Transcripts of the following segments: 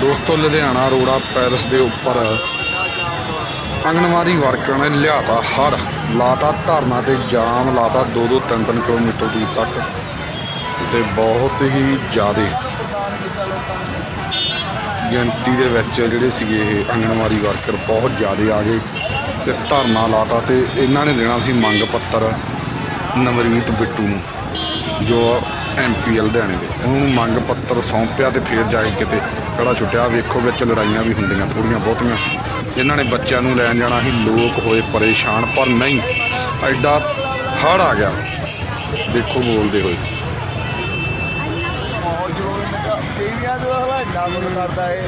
ਦੋਸਤੋ, ਲੁਧਿਆਣਾ ਰੋੜਾ ਪੈਲਸ ਦੇ ਉੱਪਰ ਅੰਗਨਵਾੜੀ ਵਰਕਰਾਂ ਨੇ ਲਿਆਤਾ ਹੜ ਲਾਤਾ ਧਰਨਾ ਤੇ ਜਾਮ, ਲਾਤਾ 2-2 3-3 ਕਿਲੋਮੀਟਰ ਦੂਰ ਤੱਕ ਤੇ ਬਹੁਤ ਹੀ ਜ਼ਿਆਦੇ ਗਿਣਤੀ ਦੇ ਵਿੱਚ ਜਿਹੜੇ ਸੀਗੇ ਇਹ ਅੰਗਨਵਾੜੀ ਵਰਕਰ ਬਹੁਤ ਜ਼ਿਆਦੇ ਆ ਗਏ ਤੇ ਧਰਨਾ ਲਾਤਾ ਤੇ ਇਹਨਾਂ ਨੇ ਦੇਣਾ ਸੀ ਮੰਗ ਪੱਤਰ ਨਵਰੀਤ ਬਿੱਟੂ ਨੂੰ, ਜੋ ਐਮਪੀ ਲੁਧਿਆਣੇ ਦੇ ਉਹਨੂੰ ਮੰਗ ਪੱਤਰ ਸੌਂਪਿਆ ਤੇ ਫਿਰ ਜਾ ਕੇ ਕਿਤੇ ਖੜਾ ਛੁੱਟਿਆ। ਵੇਖੋ ਵਿੱਚ ਲੜਾਈਆਂ ਵੀ ਹੁੰਦੀਆਂ ਥੋੜੀਆਂ ਬਹੁਤੀਆਂ। ਇਹਨਾਂ ਨੇ ਬੱਚਿਆਂ ਨੂੰ ਲੈਣ ਜਾਣਾ ਸੀ, ਲੋਕ ਹੋਏ ਪਰੇਸ਼ਾਨ, ਪਰ ਨਹੀਂ, ਐਡਾ ਹੜ ਆ ਗਿਆ। ਦੇਖੋ ਬੋਲਦੇ ਹੋਏ। ਟੀਵੀਆਂ ਜੋ ਹਵਾ ਡਬਲ ਕਰਦਾ ਏ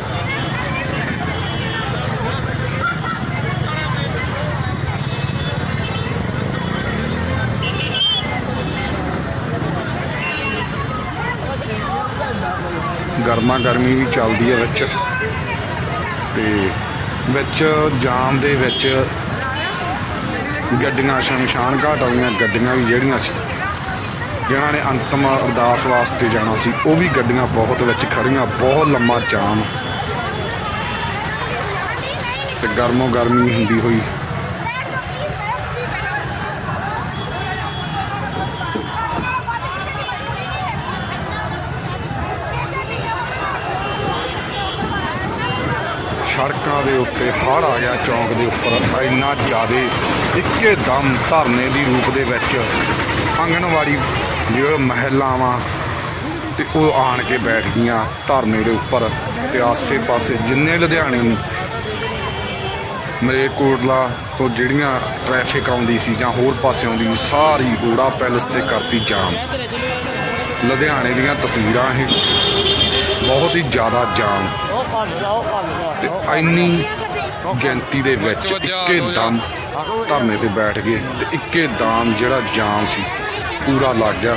ਗਰਮਾ ਗਰਮੀ ਵੀ ਚੱਲਦੀ ਹੈ ਵਿੱਚ। ਤੇ ਵਿੱਚ ਜਾਮ ਦੇ ਵਿੱਚ ਗੱਡੀਆਂ ਸ਼ਮਸ਼ਾਨ ਘਾਟ ਵਾਲੀਆਂ ਗੱਡੀਆਂ ਵੀ ਜਿਹੜੀਆਂ ਸੀ, ਜਿਨ੍ਹਾਂ ਨੇ ਅੰਤਮ ਅਰਦਾਸ ਵਾਸਤੇ ਜਾਣਾ ਸੀ, ਉਹ ਵੀ ਗੱਡੀਆਂ ਬਹੁਤ ਵਿੱਚ ਖੜੀਆਂ ਬਹੁਤ ਲੰਮਾ ਜਾਮ। ਤੇ ਗਰਮੋ ਗਰਮੀ ਹੁੰਦੀ ਹੋਈ ਸੜਕਾਂ ਦੇ ਉੱਤੇ ਹੜ ਆ ਗਿਆ ਚੌਂਕ ਦੇ ਉੱਪਰ ਇੰਨਾ ਜ਼ਿਆਦੇ ਇੱਕੇ ਦਮ ਧਰਨੇ ਦੀ ਰੂਪ ਦੇ ਵਿੱਚ ਆਂਗਣਵਾੜੀ ਜਿਹੜੇ ਮਹਿਲਾਵਾਂ ਤੇ ਉਹ ਆਣ ਕੇ ਬੈਠ ਗਈਆਂ ਧਰਨੇ ਦੇ ਉੱਪਰ ਤੇ ਆਸੇ-ਪਾਸੇ ਜਿੰਨੇ ਲੁਧਿਆਣੇ ਨੂੰ ਮਲੇਰਕੋਟਲਾ ਤੋਂ ਜਿਹੜੀਆਂ ਟ੍ਰੈਫਿਕ ਆਉਂਦੀ ਸੀ ਜਾਂ ਹੋਰ ਪਾਸੇ ਆਉਂਦੀ ਸੀ, ਸਾਰੀ ਰੋੜਾ ਪੈਲਸ ਤੇ ਕਰਤੀ ਜਾਮ। ਲੁਧਿਆਣੇ ਦੀਆਂ ਤਸਵੀਰਾਂ ਇਹ ਬਹੁਤ ਹੀ ਜ਼ਿਆਦਾ ਜਾਮ। ਤੇ ਇੰਨੀ ਗਿਣਤੀ ਦੇ ਵਿੱਚ ਇੱਕੇ ਦਮ ਧਰਨੇ ਤੇ ਬੈਠ ਗਏ ਤੇ ਇੱਕੇ ਦਮ ਜਿਹੜਾ ਜਾਮ ਸੀ ਪੂਰਾ ਲੱਗ ਗਿਆ।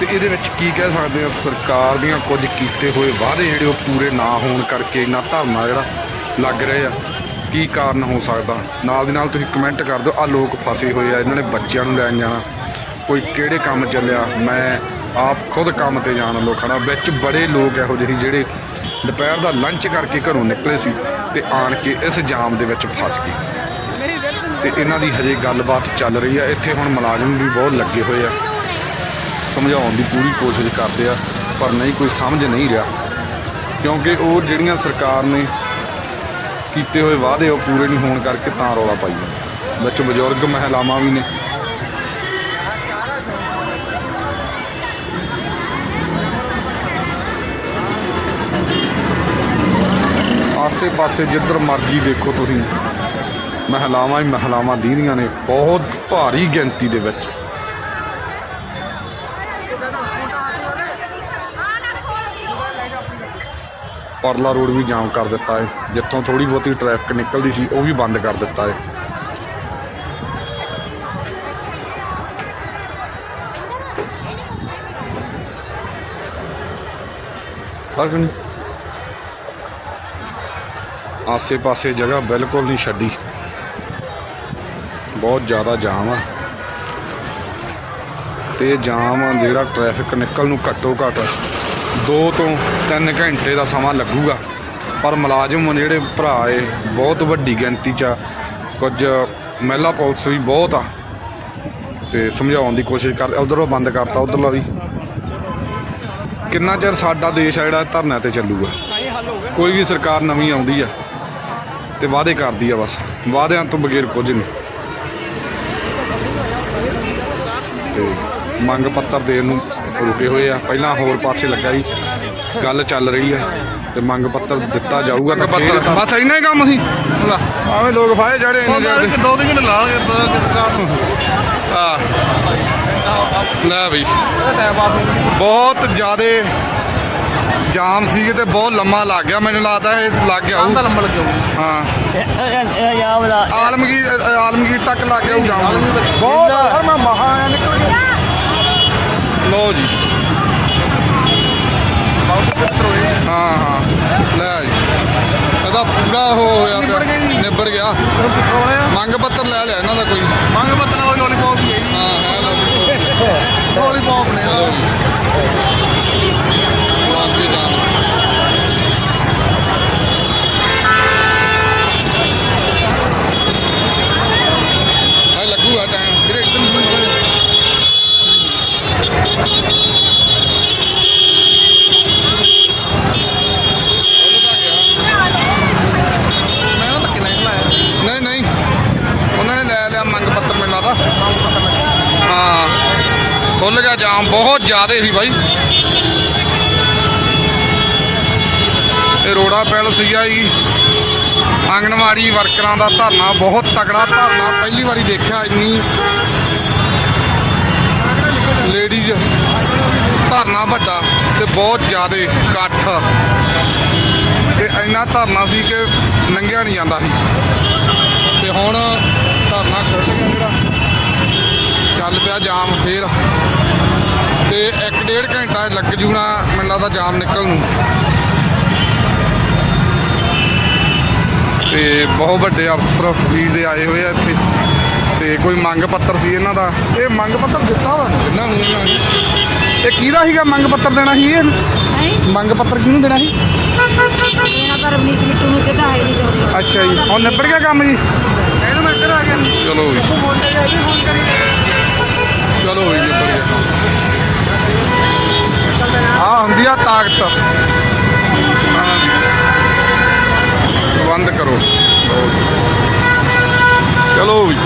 ਤੇ ਇਹਦੇ ਵਿੱਚ ਕੀ ਕਹਿ ਸਕਦੇ ਆ ਸਰਕਾਰ ਦੀਆਂ ਕੁਝ ਕੀਤੇ ਹੋਏ ਵਾਅਦੇ ਜਿਹੜੇ ਉਹ ਪੂਰੇ ਨਾ ਹੋਣ ਕਰਕੇ ਇੰਨਾ ਧਰਨਾ ਜਿਹੜਾ ਲੱਗ ਰਿਹਾ ਆ। ਕੀ ਕਾਰਨ ਹੋ ਸਕਦਾ? ਨਾਲ ਦੀ ਨਾਲ ਤੁਸੀਂ ਕਮੈਂਟ ਕਰ ਦਿਓ ਆ ਲੋਕ ਫਸੇ ਹੋਏ ਆ ਇਹਨਾਂ ਨੇ ਬੱਚਿਆਂ ਨੂੰ ਲੈਣ ਜਾਣਾ ਕੋਈ ਕਿਹੜੇ ਕੰਮ ਚੱਲਿਆ? ਮੈਂ ਆਪ ਖੁਦ ਕੰਮ ਤੇ ਜਾਣ ਲੋਕ ਖੜਾ। ਵਿੱਚ ਬੜੇ ਲੋਕ ਇਹੋ ਜਿਹੇ ਜਿਹੜੇ ਦੁਪਹਿਰ ਦਾ ਲੰਚ ਕਰਕੇ ਘਰੋਂ ਨਿਕਲੇ ਸੀ ਤੇ ਆਣ ਕੇ ਇਸ ਜਾਮ ਦੇ ਵਿੱਚ ਫਸ ਗਏ। ਤੇ ਇਹਨਾਂ ਦੀ ਹਜੇ ਗੱਲਬਾਤ ਚੱਲ ਰਹੀ ਆ। ਇੱਥੇ ਹੁਣ ਮੁਲਾਜ਼ਮ ਵੀ ਬਹੁਤ ਲੱਗੇ ਹੋਏ ਆ। ਸਮਝਾਉਣ ਦੀ ਪੂਰੀ ਕੋਸ਼ਿਸ਼ ਕਰਦੇ ਆ, ਪਰ ਨਹੀਂ, ਕੋਈ ਸਮਝ ਨਹੀਂ ਰਿਹਾ। ਕਿਉਂਕਿ ਉਹ ਜਿਹੜੀਆਂ ਸਰਕਾਰ ਨੇ ਕੀਤੇ ਹੋਏ ਵਾਅਦੇ, ਉਹ ਪੂਰੇ ਨਹੀਂ ਹੋਣ ਕਰਕੇ ਤਾਂ ਰੌਲਾ ਪਾਈ ਜਾਂਦਾ। ਵਿੱਚ ਬਜ਼ੁਰਗ ਮਹਿਲਾਵਾਂ ਵੀ ਨੇ। ਆਸੇ-ਪਾਸੇ ਜਿੱਧਰ ਮਰਜ਼ੀ ਦੇਖੋ ਤੁਸੀਂ। ਮਹਿਲਾਵਾਂ ਹੀ ਮਹਿਲਾਵਾਂ ਦੀਦੀਆਂ ਨੇ, ਬਹੁਤ ਭਾਰੀ ਗਿਣਤੀ ਦੇ ਵਿੱਚ। ਪਰਲਾ ਰੋਡ ਵੀ ਜਾਮ ਕਰ ਦਿੱਤਾ ਹੈ ਜਿੱਥੋਂ ਥੋੜੀ ਬਹੁਤੀ ਟ੍ਰੈਫਿਕ ਨਿਕਲਦੀ ਸੀ, ਉਹ ਵੀ ਬੰਦ ਕਰ ਦਿੱਤਾ ਹੈ ਫ਼ਰਕ ਆਸੇ-ਪਾਸੇ ਜਗ੍ਹਾ ਬਿਲਕੁਲ ਨਹੀਂ ਛੱਡੀ। ਬਹੁਤ ਜ਼ਿਆਦਾ ਜਾਮ ਆ। ਤੇ ਜਾਮ ਜਿਹੜਾ ਟ੍ਰੈਫਿਕ ਨਿਕਲ ਨੂੰ ਘੱਟੋ ਘੱਟ 2 ਤੋਂ 3 ਘੰਟੇ ਦਾ ਸਮਾਂ ਲੱਗੂਗਾ। ਪਰ ਮੁਲਾਜ਼ਮ ਜਿਹੜੇ ਭਰਾ ਏ, ਬਹੁਤ ਵੱਡੀ ਗਿਣਤੀ ਚ ਆ। ਕੁਝ ਮਹਿਲਾ ਪੁਲਿਸ ਵੀ ਬਹੁਤ ਆ। ਤੇ ਸਮਝਾਉਣ ਦੀ ਕੋਸ਼ਿਸ਼ ਕਰ, ਉਧਰੋਂ ਬੰਦ ਕਰਤਾ, ਉਧਰਲਾ ਵੀ। ਕਿੰਨਾ ਚਿਰ ਸਾਡਾ ਦੇਸ਼ ਆ ਜਿਹੜਾ ਧਰਨਿਆਂ ਤੇ ਚੱਲੂਗਾ? ਕੋਈ ਵੀ ਸਰਕਾਰ ਨਵੀਂ ਆਉਂਦੀ ਆ। ਤੇ ਵਾਅਦੇ ਕਰਦੀ ਆ ਬਸ। ਵਾਅਦਿਆਂ ਤੋਂ ਬਗੈਰ ਕੁਝ ਨਹੀਂ। ਤੇ ਮੰਗ ਪੱਤਰ ਦੇਣ ਨੂੰ ਰੁਕੇ ਹੋਏ ਆ। ਪਹਿਲਾਂ ਹੋਰ ਪਾਸੇ ਲੱਗਾ ਜੀ। ਗੱਲ ਚੱਲ ਰਹੀ ਆ ਤੇ ਮੰਗ ਪੱਤਰ ਦਿੱਤਾ ਜਾਊਗਾ ਤਾਂ ਤਾਂ- ਬਸ ਇੰਨਾ ਹੀ ਕੰਮ ਸੀ। ਆਵੇਂ ਲੋਕ ਇੰਨੇ ਉਹਨਾਂ ਜਿਹੜੇ- ਦੋ ਦਿਨ ਲਾਣਗੇ ਸਰਕਾਰ ਨੂੰ ਆ ਲੈ ਪਾਸ ਬਹੁਤ ਜ਼ਿਆਦੇ ਜਾਮ ਸੀਗੇ ਤੇ ਬਹੁਤ ਲੰਮਾ ਲੱਗ ਗਿਆ ਮੈਨੂੰ ਲੱਗਦਾ ਇਹ ਲੱਗ ਗਿਆ ਹੋਊ। ਲੰਬਾ ਲੱਗਿਆ ਹਾਂ। ਯਾ ਬਲਾ ਆਲਮਗੀਰ ਅ, ਆਲਮਗੀਰ ਤੱਕ ਲੱਗ ਗਿਆ ਹੋਊ ਜਾਮ। ਬਹੁਤ ਹਰ ਮੈਂ ਮਹਾ ਆਇਆ ਨਿਕਲ ਗਿਆ। ਲੋ ਜੀ। ਹਾਂ ਹਾਂ। ਲੈ ਜੀ। ਇਹਦਾ ਪੂਰਾ ਉਹ ਹੋਇਆ ਨਿਬੜ ਗਿਆ ਜੀ। ਨਿਬੜ ਗਿਆ। ਮੰਗ ਪੱਤਰ ਲੈ ਲਿਆ ਇਹਨਾਂ ਦਾ ਕੋਈ ਮੰਗ ਬੱਤਨਾ ਵਾਲੀ ਲੋਲੀਪੌਪ ਹੀ ਹੈ ਜੀ ਹਾਂ ਹੈ ਲਓ ਲੋਲੀਪੌਪ ਨੇ ਲਓ ਜੀ। ਲਾਂਘੇ ਜਾਣ ਜਾਮ, ਬਹੁਤ ਜ਼ਿਆਦੇ ਸੀ ਬਾਈ। ਇਹ ਰੋੜਾ ਪੈਲ ਸੀਗਾ ਜੀ। ਆਂਗਣਵਾੜੀ ਵਰਕਰਾਂ ਦਾ ਧਰਨਾ, ਬਹੁਤ ਤਕੜਾ ਧਰਨਾ। ਪਹਿਲੀ ਵਾਰੀ ਦੇਖਿਆ ਇੰਨੀ ਲੇਡੀਜ਼, ਧਰਨਾ ਵੱਡਾ ਤੇ ਬਹੁਤ ਜ਼ਿਆਦਾ ਇਕੱਠ। ਤੇ ਇੰਨਾ ਧਰਨਾ ਸੀ ਕਿ ਲੰਘਿਆ ਨਹੀਂ ਜਾਂਦਾ ਸੀ। ਤੇ ਹੁਣ ਧਰਨਾ ਖੁੱਲ ਗਿਆ ਜਿਹੜਾ। ਚੱਲ ਪਿਆ ਜਾਮ ਫੇਰ। ਤੇ ਇੱਕ ਡੇਢ ਘੰਟਾ ਲੱਗ ਜੂਣਾ ਮੈਨੂੰ ਲੱਗਦਾ ਜਾਮ ਨਿਕਲ ਨੂੰ। ਤੇ ਬਹੁਤ ਵੱਡੇ ਅਫਸਰ ਵੀਰ ਦੇ ਆਏ ਹੋਏ ਆ ਇੱਥੇ। ਤੇ ਕੋਈ ਮੰਗ ਪੱਤਰ ਸੀ ਇਹਨਾਂ ਦਾ? ਇਹ ਮੰਗ ਪੱਤਰ ਦਿੱਤਾ ਵਾ। ਇਹਨਾਂ ਨੂੰ ਇਹਨਾਂ ਨੇ। ਇਹ ਕਿਹਦਾ ਸੀਗਾ ਮੰਗ ਪੱਤਰ ਦੇਣਾ ਸੀ ਇਹ? ਮੰਗ ਪੱਤਰ ਕਿਹਨੂੰ ਦੇਣਾ ਸੀ? ਇਹਨਾਂ ਦਾ ਰਵਨੀਤ ਬਿੱਟੂ ਨੂੰ ਕਿਹਾ ਹੈ ਨਹੀਂ ਅੱਛਾ ਜੀ। ਹੁਣ ਨਿਬੜ ਗਿਆ ਕੰਮ ਜੀ? ਇਹਨੂੰ ਮੈਂ ਇੱਧਰ ਆ ਗਿਆ ਚਲੋ ਜੀ ਚਲੋ ਜੀ ਨਿਬੜ ਗਿਆ ਆ ਹੁੰਦੀ ਆ ਤਾਕਤ। ਜੀ। ਬੰਦ ਕਰੋ। ਚਲੋ ਜੀ